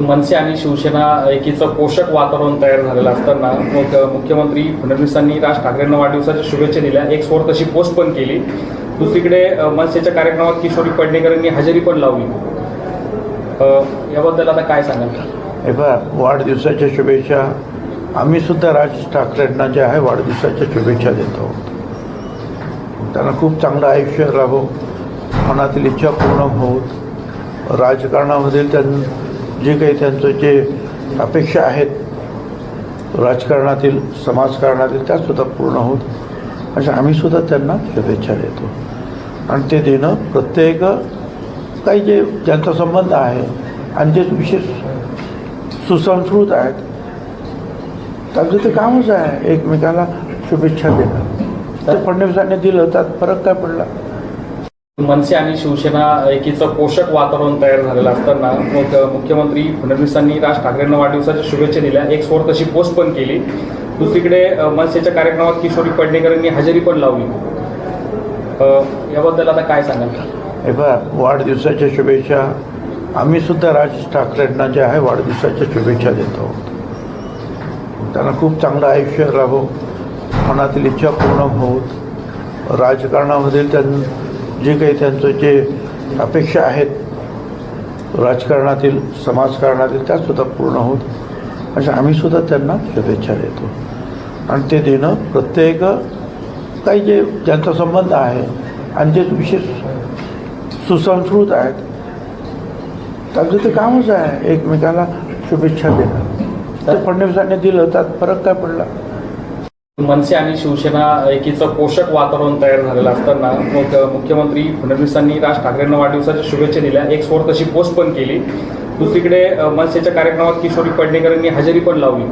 मनसे आणि शिवसेना एकीचं पोषक वातावरण तयार झालेलं असताना मग मुख्यमंत्री फडणवीसांनी राज ठाकरेंना वाढदिवसाच्या शुभेच्छा दिल्या. एक स्वर तशी पोस्ट पण केली. दुसरीकडे मनसेच्या कार्यक्रमात किशोरी पडणेकरांनी हजेरी पण लावली. याबद्दल आता काय सांगाल? हे बघा वाढदिवसाच्या शुभेच्छा. आम्ही सुद्धा राज ठाकरेंना जे आहे वाढदिवसाच्या शुभेच्छा देतो. त्यांना खूप चांगलं आयुष्य राहो. मनातील इच्छा पूर्ण होत राजकारणामधील त्यां जे काही त्यांचं जे अपेक्षा आहेत राजकारणातील समाजकारणातील त्यासुद्धा पूर्ण होत अशा आम्हीसुद्धा त्यांना शुभेच्छा देतो. आणि ते देणं प्रत्येक काही जे ज्यांचा संबंध आहे आणि जे विशेष सुसंस्कृत आहेत त्यांचं ते कामच आहे एकमेकाला शुभेच्छा देणं. तर फडणवीसांनी दिलं त्यात फरक काय पडला? मनसे आणि शिवसेना एकीचं पोषक वातावरण तयार झालेलं असताना मग मुख्यमंत्री फडणवीसांनी राज ठाकरेंना वाढदिवसाच्या शुभेच्छा दिल्या. एक स्वर तशी पोस्ट पण केली. दुसरीकडे मनसेच्या कार्यक्रमात किशोरी पडणेकरांनी हजेरी पण लावली. याबद्दल आता काय सांगाल? हे बघा वाढदिवसाच्या शुभेच्छा. आम्ही सुद्धा राज ठाकरेंना जे आहे वाढदिवसाच्या शुभेच्छा देतो. त्यांना खूप चांगलं आयुष्य राहो. मनातील इच्छा पूर्ण होत राजकारणामधील त्यां जे काही त्यांचं जे अपेक्षा आहेत राजकारणातील समाजकारणातील त्यासुद्धा पूर्ण होत अशा आम्हीसुद्धा त्यांना शुभेच्छा देतो. आणि ते देणं प्रत्येक काही जे ज्यांचा संबंध आहे आणि जे विशेष सुसंस्कृत आहेत त्यांचं ते कामच आहे एकमेकाला शुभेच्छा देणं. तर फडणवीसांनी दिलं त्यात फरक काय पडला? मनसे आणि शिवसेना एकीचं पोषक वातावरण तयार झालेलं असताना मग मुख्यमंत्री फडणवीसांनी राज ठाकरेंना वाढदिवसाच्या शुभेच्छा दिल्या. एक स्वर तशी पोस्ट पण केली. दुसरीकडे मनसेच्या कार्यक्रमात किशोरी पडणेकरांनी हजेरी पण लावली.